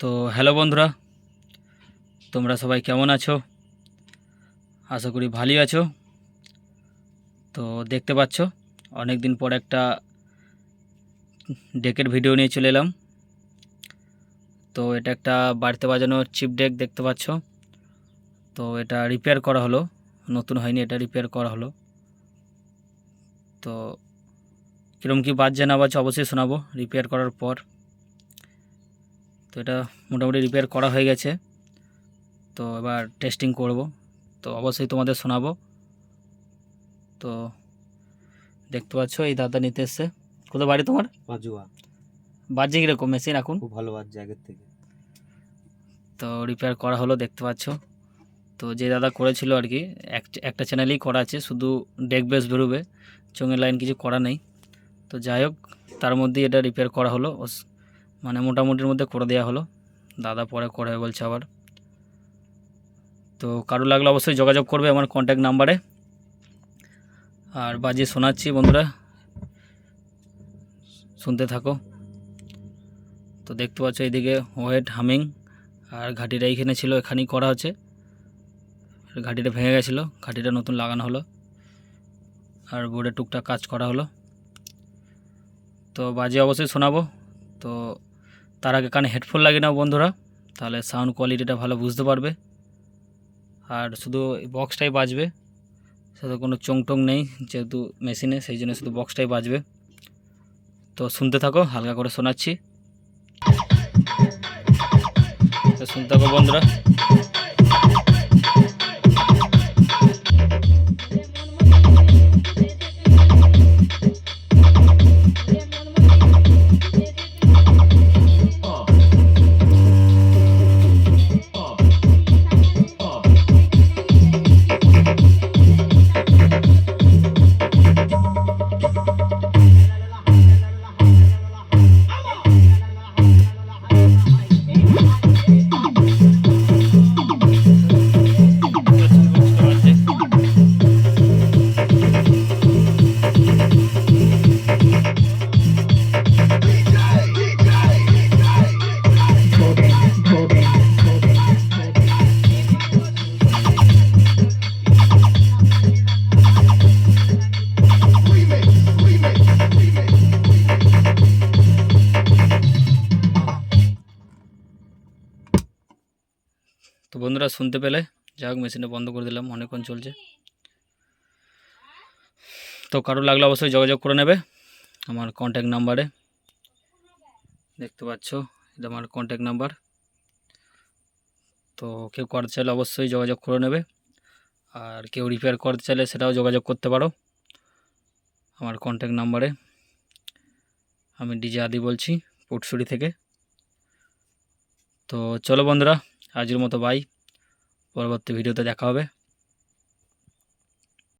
তো হ্যালো বন্ধুরা, তোমরা সবাই কেমন আছো? আশা করি ভালোই আছো। তো দেখতে পাচ্ছ অনেক দিন পর একটা ডেকের ভিডিও নিয়ে চলে এলাম। তো এটা একটা বাড়িতে বাজানো চিপ ডেক দেখতে পাচ্ছ। তো এটা রিপেয়ার করা হলো, নতুন হয়নি, এটা রিপেয়ার করা হলো। তো কীরকম কী বাজছে না বাজছে অবশ্যই শোনাবো, রিপেয়ার করার পর। তো এটা মোটামুটি রিপেয়ার করা হয়ে গেছে। তো এবার টেস্টিং করব। তো অবশ্যই তোমাদের শোনাবো। তো দেখতে পাচ্ছ এই দাদা নিতে এসছে। কোথায় বাড়ি তোমার? পাজুয়া বাজছে কীরকম মেশিন এখন? খুব ভালো বাজছে আগের থেকে। তো রিপেয়ার করা হলো দেখতে পাচ্ছ। তো যে দাদা করেছিল আর কি এক- একটা চ্যানেলেই করা আছে শুধু ডেক বেস বেরোবে চোঙের লাইন কিছু করা নেই। তো যাই হোক তার মধ্যেই এটা রিপেয়ার করা হলো। মানে মোটামুটির মধ্যে করে দেওয়া হলো। দাদা পরে করে বলছে আবার। তো কারও লাগলে অবশ্যই যোগাযোগ করবে আমার কন্ট্যাক্ট নাম্বারে আর বাজিয়ে শোনাচ্ছি বন্ধুরা। শুনতে থাকো। তো দেখতে পাচ্ছ এইদিকে ওয়েট হামিং। আর ঘাটিটা এইখানে ছিল, এখানেই করা হচ্ছে। ঘাটিটা ভেঙে গেছিল, ঘাটিটা নতুন লাগানো হলো। আর বোর্ডে টুকটাক কাজ করা হলো। তো বাজে অবশ্যই শোনাবো। তো তার আগে কানে হেডফোন লাগে নাও বন্ধুরা, তাহলে সাউন্ড কোয়ালিটিটা ভালো বুঝতে পারবে। আর শুধু বক্সটাই বাজবে, শুধু কোনো চোং টং নেই যেহেতু মেশিনে সেই জন্য শুধু বক্সটাই বাজবে। তো শুনতে থাকো, হালকা করে শোনাচ্ছি। শুনতে থাকো বন্ধুরা। তো বন্ধুরা শুনতে পেলে? যাই হোক মেশিনটা বন্ধ করে দিলাম, অনেকক্ষণ চলছে। তো কারও লাগলে অবশ্যই যোগাযোগ করে নেবে আমার কন্ট্যাক্ট নাম্বারে দেখতে পাচ্ছ, এটা আমার কন্ট্যাক্ট নাম্বার তো কেউ করতে চাইলে অবশ্যই যোগাযোগ করে নেবে। আর কেউ রিপেয়ার করতে চাইলে সেটাও যোগাযোগ করতে পারো আমার কন্ট্যাক্ট নাম্বারে আমি ডিজে আদি বলছি পুটসুরি থেকে। তো চলো বন্ধুরা আজকের মতো বাই পরবর্তী ভিডিওতে দেখা হবে।